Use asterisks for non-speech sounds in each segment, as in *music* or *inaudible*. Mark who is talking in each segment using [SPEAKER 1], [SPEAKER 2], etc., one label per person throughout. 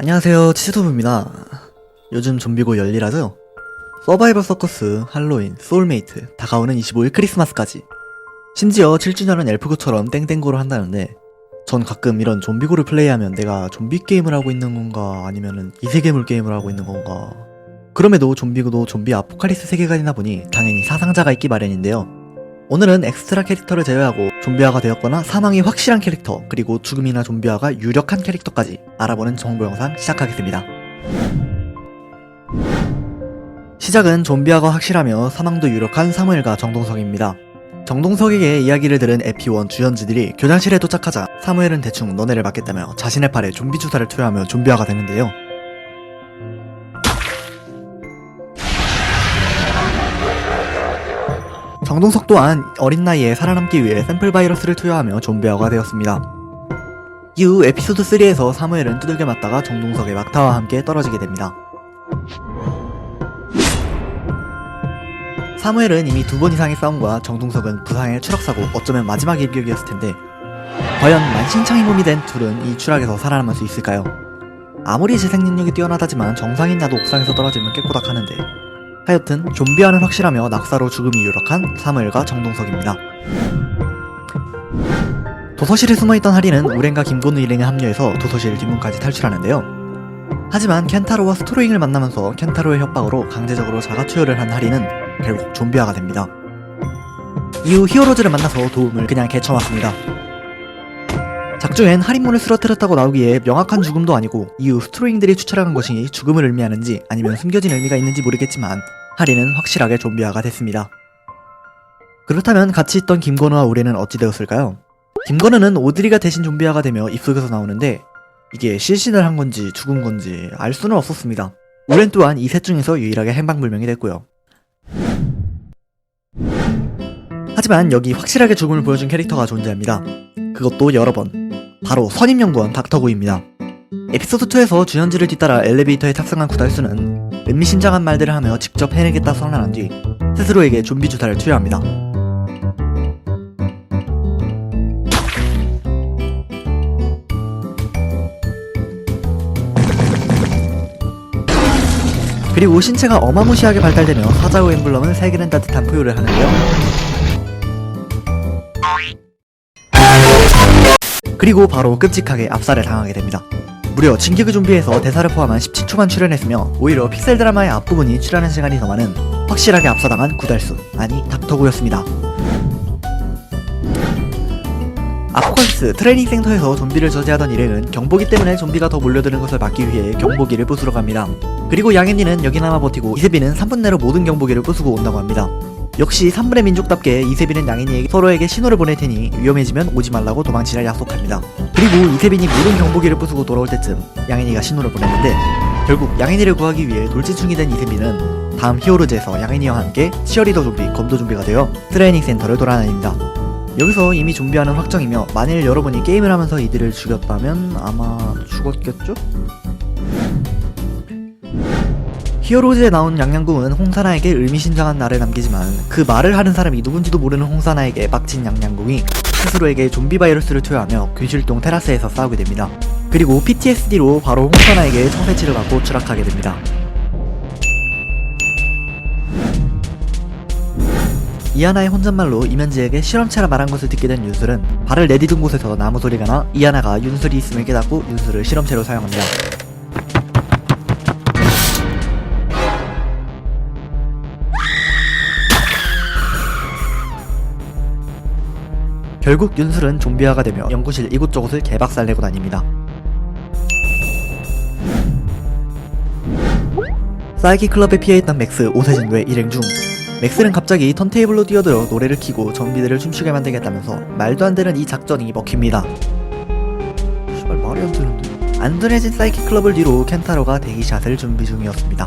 [SPEAKER 1] 안녕하세요 치즈토브입니다. 요즘 좀비고 열일하죠? 서바이벌 서커스, 할로윈, 소울메이트, 다가오는 25일 크리스마스까지. 심지어 7주년은 엘프고처럼 땡땡고를 한다는데 전 가끔 이런 좀비고를 플레이하면 내가 좀비 게임을 하고 있는 건가 아니면은 이세계물 게임을 하고 있는 건가. 그럼에도 좀비고도 좀비 아포칼리스 세계관이다 보니 당연히 사상자가 있기 마련인데요 오늘은 엑스트라 캐릭터를 제외하고 좀비화가 되었거나 사망이 확실한 캐릭터 그리고 죽음이나 좀비화가 유력한 캐릭터까지 알아보는 정보 영상 시작하겠습니다. 시작은 좀비화가 확실하며 사망도 유력한 사무엘과 정동석입니다. 정동석에게 이야기를 들은 에피원 주연지들이 교장실에 도착하자 사무엘은 대충 너네를 맡겠다며 자신의 팔에 좀비 주사를 투여하며 좀비화가 되는데요. 정동석 또한 어린 나이에 살아남기 위해 샘플 바이러스를 투여하며 좀비화가 되었습니다. 이후 에피소드 3에서 사무엘은 두들겨 맞다가 정동석의 막타와 함께 떨어지게 됩니다. 사무엘은 이미 두 번 이상의 싸움과 정동석은 부상의 추락사고 어쩌면 마지막 일격이었을 텐데 과연 만신창이 몸이 된 둘은 이 추락에서 살아남을 수 있을까요? 아무리 재생 능력이 뛰어나다지만 정상인 나도 옥상에서 떨어지면 깨꼬닥하는데 하여튼 좀비화는 확실하며 낙사로 죽음이 유력한 사무엘과 정동석입니다. 도서실에 숨어있던 하리는 우렌과 김건우 일행에 합류해서 도서실 뒷문까지 탈출하는데요. 하지만 켄타로와 스토로잉을 만나면서 켄타로의 협박으로 강제적으로 자가투여를 한 하리는 결국 좀비화가 됩니다. 이후 히어로즈를 만나서 도움을 그냥 개쳐맞습니다. 작중엔 할인문을 쓰러뜨렸다고 나오기에 명확한 죽음도 아니고 이후 스트로잉들이 추천한 것이 죽음을 의미하는지 아니면 숨겨진 의미가 있는지 모르겠지만 하리는 확실하게 좀비화가 됐습니다. 그렇다면 같이 있던 김건우와 우레는 어찌 되었을까요? 김건우는 오드리가 대신 좀비화가 되며 입속에서 나오는데 이게 실신을 한 건지 죽은 건지 알 수는 없었습니다. 우렌 또한 이 셋 중에서 유일하게 행방불명이 됐고요. 하지만 여기 확실하게 죽음을 보여준 캐릭터가 존재합니다. 그것도 여러 번. 바로 선임연구원 닥터구입니다. 에피소드 2에서 주연지를 뒤따라 엘리베이터에 탑승한 구달수는 의미심장한 말들을 하며 직접 해내겠다 선언한 뒤 스스로에게 좀비 주사를 투여합니다. 그리고 신체가 어마무시하게 발달되며 사자우 엠블럼을 살기는 따뜻한 포효를 하는데요. 그리고 바로 끔찍하게 압살을 당하게 됩니다. 무려 진격의 좀비에서 대사를 포함한 17초만 출연했으며 오히려 픽셀 드라마의 앞부분이 출연한 시간이 더 많은 확실하게 압사당한 구달수 아니 닥터구였습니다. 아포칼리스 트레이닝 센터에서 좀비를 저지하던 일행은 경보기 때문에 좀비가 더 몰려드는 것을 막기 위해 경보기를 부수러 갑니다. 그리고 양현이는 여기나마 버티고 이세비는 3분 내로 모든 경보기를 부수고 온다고 합니다. 역시 3분의 민족답게 이세빈은 양인이에게 서로에게 신호를 보낼 테니 위험해지면 오지 말라고 도망치라 약속합니다. 그리고 이세빈이 모든 경보기를 부수고 돌아올 때쯤 양인이가 신호를 보냈는데 결국 양인이를 구하기 위해 돌진충이 된 이세빈은 다음 히어로즈에서 양인이와 함께 치어리더 좀비, 검도 좀비가 되어 트레이닝 센터를 돌아다닙니다. 여기서 이미 좀비하는 확정이며 만일 여러분이 게임을 하면서 이들을 죽였다면 아마 죽었겠죠? 히어로즈에 나온 양양궁은 홍사나에게 의미심장한 날을 남기지만 그 말을 하는 사람이 누군지도 모르는 홍사나에게 빡친 양양궁이 스스로에게 좀비 바이러스를 투여하며 귀실동 테라스에서 싸우게 됩니다. 그리고 PTSD로 바로 홍사나에게 청새치를 받고 추락하게 됩니다. 이하나의 혼잣말로 이면지에게 실험체라 말한 것을 듣게 된 윤술은 발을 내디딘 곳에서 나무 소리가 나 이하나가 윤술이 있음을 깨닫고 윤술을 실험체로 사용합니다. 결국 윤술은 좀비화가 되며 연구실 이곳저곳을 개박살내고 다닙니다. 사이키 클럽에 피해있던 맥스 오세진 외 일행 중 맥스는 갑자기 턴테이블로 뛰어들어 노래를 키고 좀비들을 춤추게 만들겠다면서 말도 안 되는 이 작전이 먹힙니다. 씨발 말이 안 되는데. 안전해진 사이키 클럽을 뒤로 켄타로가 대기샷을 준비 중이었습니다.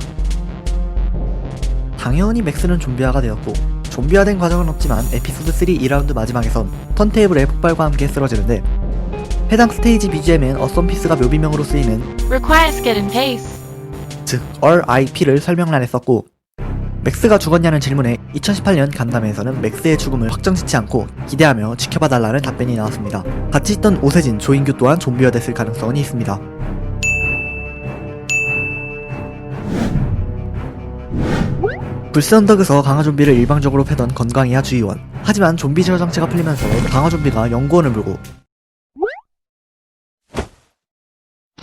[SPEAKER 1] 당연히 맥스는 좀비화가 되었고 좀비화된 과정은 없지만 에피소드 3 2라운드 마지막에선 턴테이블의 폭발과 함께 쓰러지는데 해당 스테이지 BGM엔 어썸피스가 묘비명으로 쓰이는. 즉 RIP를 설명란에 썼고 맥스가 죽었냐는 질문에 2018년 간담회에서는 맥스의 죽음을 확정짓지 않고 기대하며 지켜봐달라는 답변이 나왔습니다. 같이 있던 오세진, 조인규 또한 좀비화됐을 가능성이 있습니다. 불스 언덕에서 강화 좀비를 일방적으로 패던 건강이야 주의원. 하지만 좀비 제어 장치가 풀리면서 강화 좀비가 연구원을 물고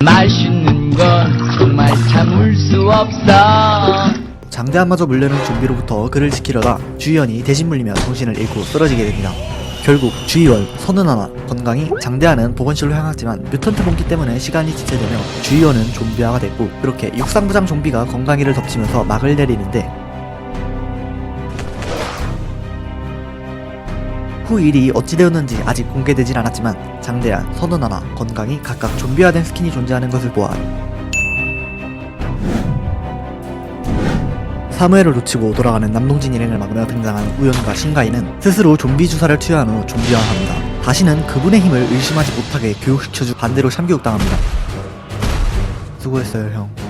[SPEAKER 2] 맛있는 건 정말 참을 수 없어.
[SPEAKER 1] 장대한마저 물려는 좀비로부터 그를 지키려다 주의원이 대신 물리며 정신을 잃고 쓰러지게 됩니다. 결국 주의원, 선은하나, 건강이 장대한은 보건실로 향했지만 뮤턴트 봉기 때문에 시간이 지체되며 주의원은 좀비화가 됐고 그렇게 육상부장 좀비가 건강이를 덮치면서 막을 내리는데 후 일이 어찌 되었는지 아직 공개되진 않았지만 장대한, 선은하나, 건강이 각각 좀비화된 스킨이 존재하는 것을 보아 사무엘을 놓치고 돌아가는 남동진 일행을 막으며 등장한 우연과 신가인은 스스로 좀비 주사를 투여한 후 좀비화합니다. 다시는 그분의 힘을 의심하지 못하게 교육시켜주 반대로 참교육당합니다. 수고했어요 형.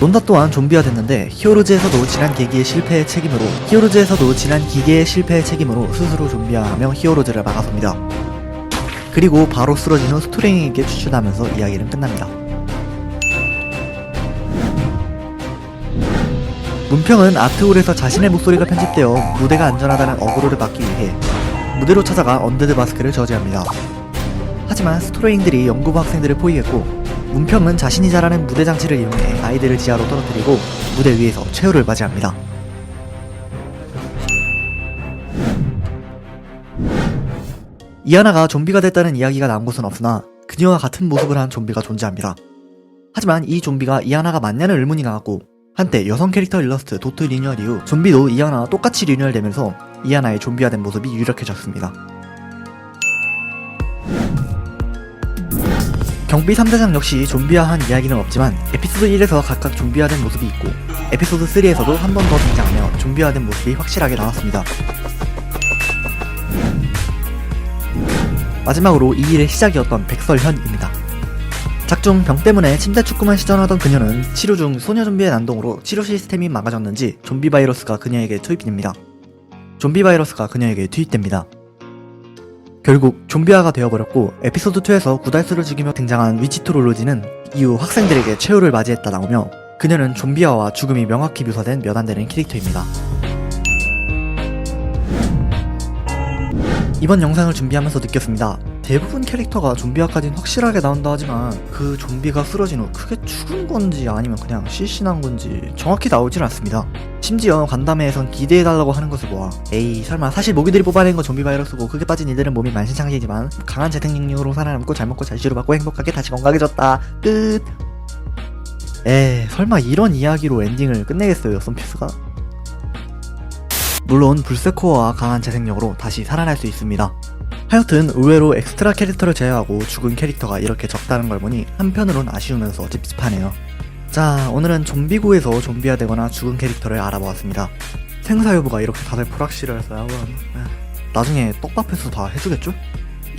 [SPEAKER 1] 론다 또한 좀비화 됐는데 히어로즈에서도 지난 계기의 실패의 책임으로 히어로즈에서도 지난 기계의 실패의 책임으로 스스로 좀비화하며 히어로즈를 막아섭니다. 그리고 바로 쓰러진 후 스토링에게 추천하면서 이야기는 끝납니다. 문평은 아트홀에서 자신의 목소리가 편집되어 무대가 안전하다는 어그로를 받기 위해 무대로 찾아가 언데드 마스크를 저지합니다. 하지만 스토레인들이 연구부 학생들을 포위했고 문평은 자신이 잘 아는 무대 장치를 이용해 아이들을 지하로 떨어뜨리고 무대 위에서 최후를 맞이합니다. 이하나가 좀비가 됐다는 이야기가 나온 곳은 없으나 그녀와 같은 모습을 한 좀비가 존재합니다. 하지만 이 좀비가 이하나가 맞냐는 의문이 나왔고 한때 여성 캐릭터 일러스트 도트 리뉴얼 이후 좀비도 이하나와 똑같이 리뉴얼되면서 이하나의 좀비화된 모습이 유력해졌습니다. 경비 3대장 역시 좀비화한 이야기는 없지만 에피소드 1에서 각각 좀비화된 모습이 있고 에피소드 3에서도 한 번 더 등장하며 좀비화된 모습이 확실하게 나왔습니다. 마지막으로 이 일의 시작이었던 백설현입니다. 작중 병 때문에 침대 축구만 시전하던 그녀는 치료 중 소녀 좀비의 난동으로 치료 시스템이 막아졌는지 좀비 바이러스가 그녀에게 투입됩니다. 좀비 바이러스가 그녀에게 투입됩니다. 결국 좀비화가 되어버렸고 에피소드 2에서 구달수를 죽이며 등장한 위치트롤로지는 이후 학생들에게 최후를 맞이했다 나오며 그녀는 좀비화와 죽음이 명확히 묘사된 몇 안 되는 캐릭터입니다. 이번 영상을 준비하면서 느꼈습니다. 대부분 캐릭터가 좀비화까지는 확실하게 나온다 하지만 그 좀비가 쓰러진 후 크게 죽은 건지 아니면 그냥 실신한 건지 정확히 나오질 않습니다. 심지어 간담회에선 기대해달라고 하는 것을 보아 에이 설마 사실 모기들이 뽑아낸 건 좀비 바이러스고 크게 빠진 이들은 몸이 만신창이지만 강한 재생 능력으로 살아남고 잘 먹고 잘 치료받고 행복하게 다시 건강해졌다 끝 에 설마 이런 이야기로 엔딩을 끝내겠어요 썬피스가? 물론 불세코어와 강한 재생력으로 다시 살아날 수 있습니다. 하여튼 의외로 엑스트라 캐릭터를 제외하고 죽은 캐릭터가 이렇게 적다는 걸 보니 한편으론 아쉬우면서 찝찝하네요. 자, 오늘은 좀비고에서 좀비화 되거나 죽은 캐릭터를 알아보았습니다. 생사 여부가 이렇게 다들 불확실해서 한번 나중에 떡밥해서 다 해주겠죠?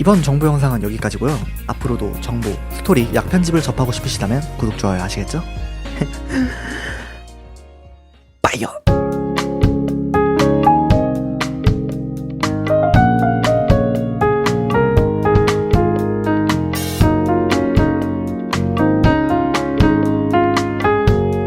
[SPEAKER 1] 이번 정보 영상은 여기까지고요. 앞으로도 정보, 스토리, 약 편집을 접하고 싶으시다면 구독, 좋아요 하시겠죠? 빠이요! *laughs*